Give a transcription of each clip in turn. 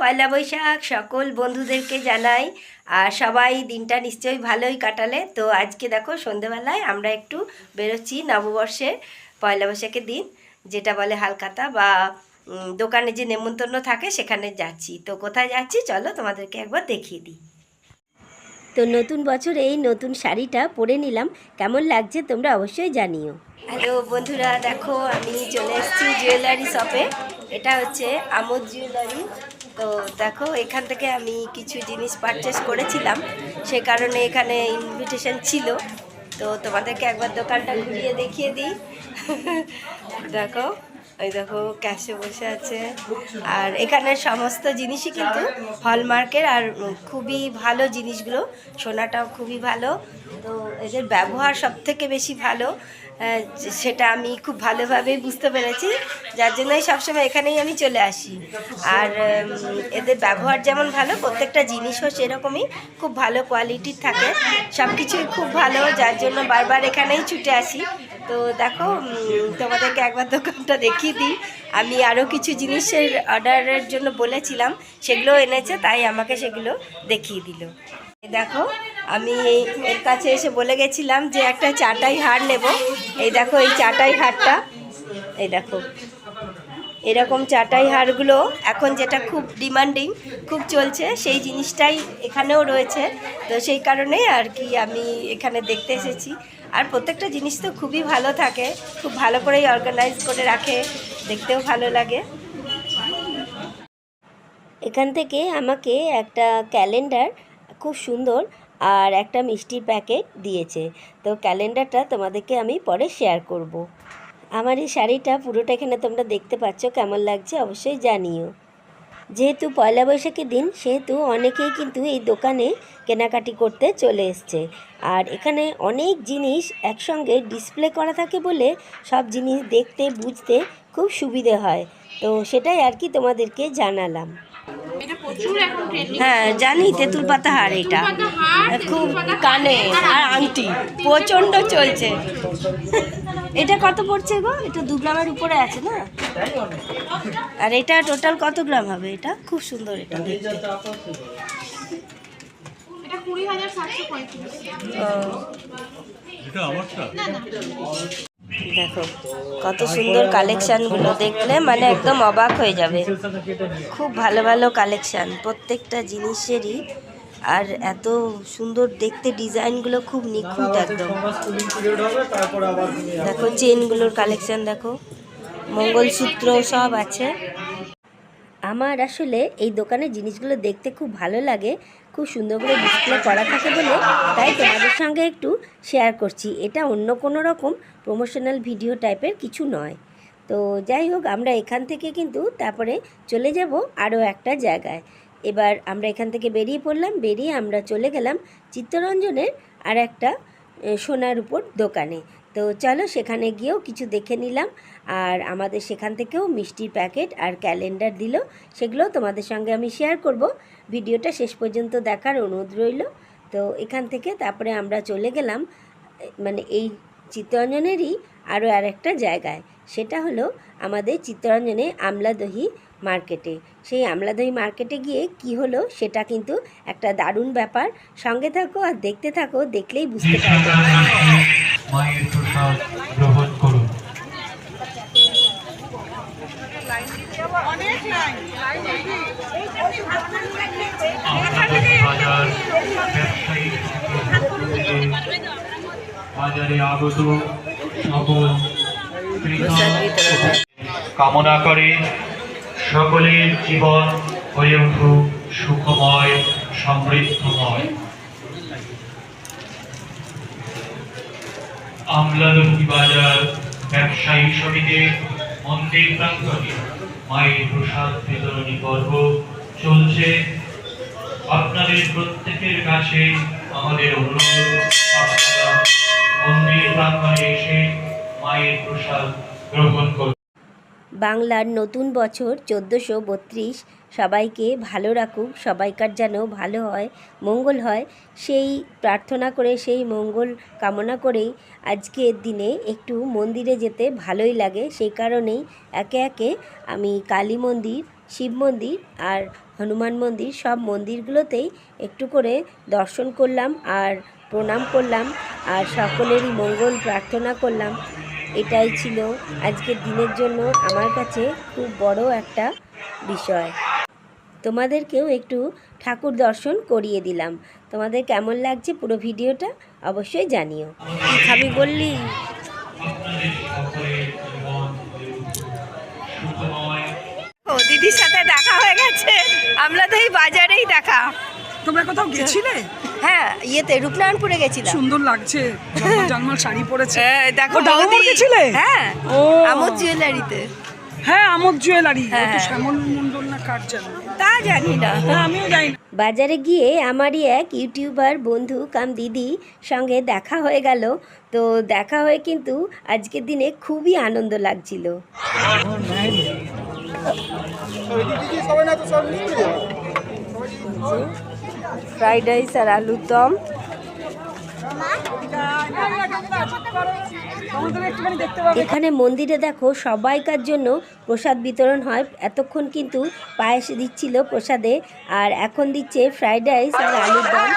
পয়লা বৈশাখ, সকল বন্ধুদেরকে জানাই। আর সবাই দিনটা নিশ্চয়ই ভালোই কাটালে। তো আজকে দেখো সন্ধেবেলায় আমরা একটু বেরোচ্ছি নববর্ষের পয়লা বৈশাখের দিন, যেটা বলে হালকাতা বা দোকানে যে নেমন্তন্ন থাকে সেখানে যাচ্ছি। তো কোথায় যাচ্ছি চলো তোমাদেরকে একবার দেখিয়ে দিই। তো নতুন বছর এই নতুন শাড়িটা পরে নিলাম। কেমন লাগছে তোমরা অবশ্যই জানিও। হ্যালো বন্ধুরা, দেখো আমি চলে এসেছি জুয়েলারি শপে এটা হচ্ছে আমোদ জুয়েলারি তো দেখো, এখান থেকে আমি কিছু জিনিস পারচেস করেছিলাম। সে কারণে এখানে ইনভিটেশন ছিল। তো তোমাদেরকে একবার দোকানটা ঘুরিয়ে দেখিয়ে দিই। দেখো, ওই দেখো ক্যাশে বসে আছে। আর এখানের সমস্ত জিনিসই কিন্তু হলমার্কের আর খুবই ভালো জিনিসগুলো, সোনাটাও খুবই ভালো। তো এদের ব্যবহার সব থেকে বেশি ভালো সেটা আমি খুব ভালোভাবেই বুঝতে পেরেছি। যার জন্যই সবসময় এখানেই আমি চলে আসি। আর এদের ব্যবহার যেমন ভালো, প্রত্যেকটা জিনিসও সেরকমই খুব ভালো কোয়ালিটির থাকে। সব কিছুই খুব ভালো, যার জন্য বারবার এখানেই ছুটে আসি। তো দেখো তোমাদেরকে একবার দোকানটা দেখিয়ে দিই। আমি আরও কিছু জিনিসের অর্ডারের জন্য বলেছিলাম সেগুলো এনেছে, তাই আমাকে সেগুলো দেখিয়ে দিল। দেখো, আমি এই এর কাছে এসে বলে গেছিলাম যে একটা চাটাই হার নেব। এই দেখো, এই চাটাই হারটা এই দেখো, এরকম চাটাই হারগুলো এখন যেটা খুব ডিমান্ডিং, খুব চলছে, সেই জিনিসটাই এখানেও রয়েছে। তো সেই কারণে আর কি আমি এখানে দেখতে এসেছি। আর প্রত্যেকটা জিনিস তো খুবই ভালো থাকে, খুব ভালো করেই অর্গানাইজ করে রাখে, দেখতেও ভালো লাগে। এখান থেকে আমাকে একটা ক্যালেন্ডার খুব সুন্দর আর একটা মিষ্টির প্যাকেট দিয়েছে। তো ক্যালেন্ডারটা তোমাদেরকে আমি পরে শেয়ার করব। আমার এই শাড়িটা পুরোটা এখানে তোমরা দেখতে পাচ্ছ, কেমন লাগছে অবশ্যই জানিও। যেহেতু পয়লা বৈশাখের দিন, সেহেতু অনেকেই কিন্তু এই দোকানে কেনাকাটি করতে চলে এসছে। আর এখানে অনেক জিনিস একসঙ্গে ডিসপ্লে করা থাকে বলে সব জিনিস দেখতে, বুঝতে খুব সুবিধে হয়। তো সেটাই আর কি তোমাদেরকে জানালাম। হ্যাঁ জানি তেঁতুল পাতা হার এটা। খুব কানে। আর আংটি প্রচণ্ড চলছে। এটা কত পড়ছে গো? এটা দু গ্রামের উপরে আছে না? আর এটা টোটাল কত গ্রাম হবে এটা? খুব সুন্দর এটা। এটা দেখো, কত সুন্দর কালেকশানগুলো দেখলে মানে একদম অবাক হয়ে যাবে। খুব ভালো ভালো কালেকশান প্রত্যেকটা জিনিসেরই। আর এত সুন্দর দেখতে ডিজাইনগুলো খুব নিখুঁত একদম। দেখো চেনগুলোর কালেকশান দেখো, মঙ্গলসূত্র সব আছে। আমার আসলে এই দোকানের জিনিসগুলো দেখতে খুব ভালো লাগে, খুব সুন্দর করে ডিসপ্লে করা থাকে বলে, তাই তোমাদের সঙ্গে একটু শেয়ার করছি। এটা অন্য কোনো রকম প্রমোশনাল ভিডিও টাইপের কিছু নয়। তো যাই হোক, আমরা এখান থেকে কিন্তু তারপরে চলে যাব আরও একটা জায়গায়। এবার আমরা এখান থেকে বেরিয়ে পড়লাম, বেরিয়ে আমরা চলে গেলাম চিত্তরঞ্জনের আর একটা সোনার উপর দোকানে। তো চলো সেখানে গিয়েও কিছু দেখে নিলাম। আর আমাদের সেখান থেকেও মিষ্টির প্যাকেট আর ক্যালেন্ডার দিল। সেগুলো তোমাদের সঙ্গে আমি শেয়ার করব। ভিডিওটা শেষ পর্যন্ত দেখার অনুরোধ রইল। তো এখান থেকে তারপরে আমরা চলে গেলাম মানে এই চিত্তরঞ্জনেরই আরও আর একটা জায়গায়। সেটা হলো আমাদের চিত্তরঞ্জনে আমলাদহি মার্কেটে। সেই আমলাদহি মার্কেটে গিয়ে কি হলো সেটা কিন্তু একটা দারুণ ব্যাপার। সঙ্গে থাকো আর দেখতে থাকো, দেখলেই বুঝতে পারবে। মায়ের প্রসাদ গ্রহণ করুন। বাজার আগত সকল কামনা করে সকলের জীবন হয়ে উঠুক, সুখময়, সমৃদ্ধময়। আমলাদহি বাজার, ব্যবসায়ী সমিতির মন্দির প্রাঙ্গণে মায়ের প্রসাদ বিতরণী পর্ব চলছে। আপনাদের প্রত্যেকের কাছে আমাদের অনুরোধ মন্দির প্রাঙ্গণে এসে মায়ের প্রসাদ গ্রহণ করুন। বাংলার নতুন বছর চোদ্দোশো বত্রিশ সবাইকে ভালো রাখুক, সবাইকার যেন ভালো হয়, মঙ্গল হয়। সেই প্রার্থনা করে, সেই মঙ্গল কামনা করেই আজকের দিনে একটু মন্দিরে যেতে ভালোই লাগে। সেই কারণেই একে একে আমি কালী মন্দির, শিব মন্দির আর হনুমান মন্দির সব মন্দিরগুলোতেই একটু করে দর্শন করলাম আর প্রণাম করলাম আর সকলেরই মঙ্গল প্রার্থনা করলাম। এটাই ছিল আজকের দিনের জন্য আমার কাছে খুব বড় একটা বিষয়। তোমাদেরকেও একটু ঠাকুর দর্শন করিয়ে দিলাম। তোমাদের কেমন লাগছে পুরো ভিডিওটা অবশ্যই জানিও। খাবি বললি। ও দিদির সাথে দেখা হয়ে গেছে। আমরা তো এই বাজারেই দেখা। তোমরা কোথাও গেছিলে? হ্যাঁ ইয়েতে রূপনারায়ণপুরে গেছিলাম। সুন্দর লাগছে। জলমল শাড়ি পরেছে। দেখো ও, ডাউনমোড় গেছিলে? হ্যাঁ ও। আমোদ জুয়েলারিতে হ্যাঁ আমোদ জুয়েলারি হ্যাঁ, হ্যাঁ। শ্যামল মন্ডল না কার জানো তা জানি না হ্যাঁ আমিও যাই না বাজারে গিয়ে আমারই এক ইউটিউবার বন্ধু কাম দিদি সঙ্গে দেখা হয়ে গেল তো দেখা হয়ে কিন্তু আজকের দিনে খুবই আনন্দ লাগছিল ফ্রাইড রাইস আর আলুর দম এখানে মন্দিরে দেখো, সবাইকার জন্য প্রসাদ বিতরণ হয়। এতক্ষণ কিন্তু পায়েস দিচ্ছিল প্রসাদে, আর এখন দিচ্ছে ফ্রাইড রাইস আর আলুর দম।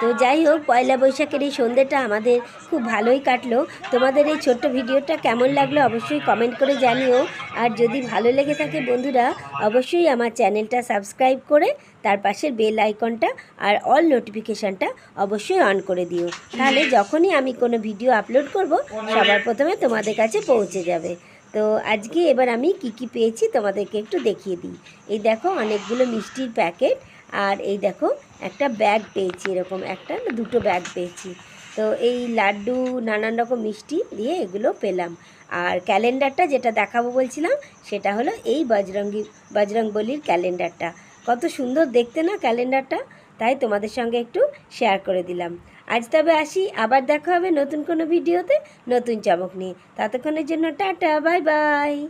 তো যাই হোক, পয়লা বৈশাখের এই সন্ধ্যেটা আমাদের খুব ভালোই কাটলো। তোমাদের এই ছোট্ট ভিডিওটা কেমন লাগল অবশ্যই কমেন্ট করে জানিও। আর যদি ভালো লেগে থাকে বন্ধুরা, অবশ্যই আমার চ্যানেলটা সাবস্ক্রাইব করে তার পাশের বেল আইকনটা আর অল নোটিফিকেশানটা অবশ্যই অন করে দিও। তাহলে যখনই আমি কোনো ভিডিও আপলোড করব, সবার প্রথমে তোমাদের কাছে পৌঁছে যাবে। তো আজকে এবার আমি কি কি পেয়েছি তোমাদেরকে একটু দেখিয়ে দিই। এই দেখো, অনেকগুলো মিষ্টির প্যাকেট আর এই দেখো, একটা ব্যাগ পেয়েছি, এরকম একটা না, দুটো ব্যাগ পেয়েছি। তো এই লাড্ডু, নানান রকম মিষ্টি দিয়ে এগুলো পেলাম। আর ক্যালেন্ডারটা যেটা দেখাবো বলছিলাম, সেটা হলো এই বজরঙ্গি, বজরংবলির ক্যালেন্ডারটা। কত সুন্দর দেখতে না ক্যালেন্ডারটা? তাই তোমাদের সঙ্গে একটু শেয়ার করে দিলাম। আজ তবে আসি, আবার দেখা হবে নতুন কোনো ভিডিওতে, নতুন চমক নিয়ে। ততক্ষণের জন্য টাটা, বাই বাই।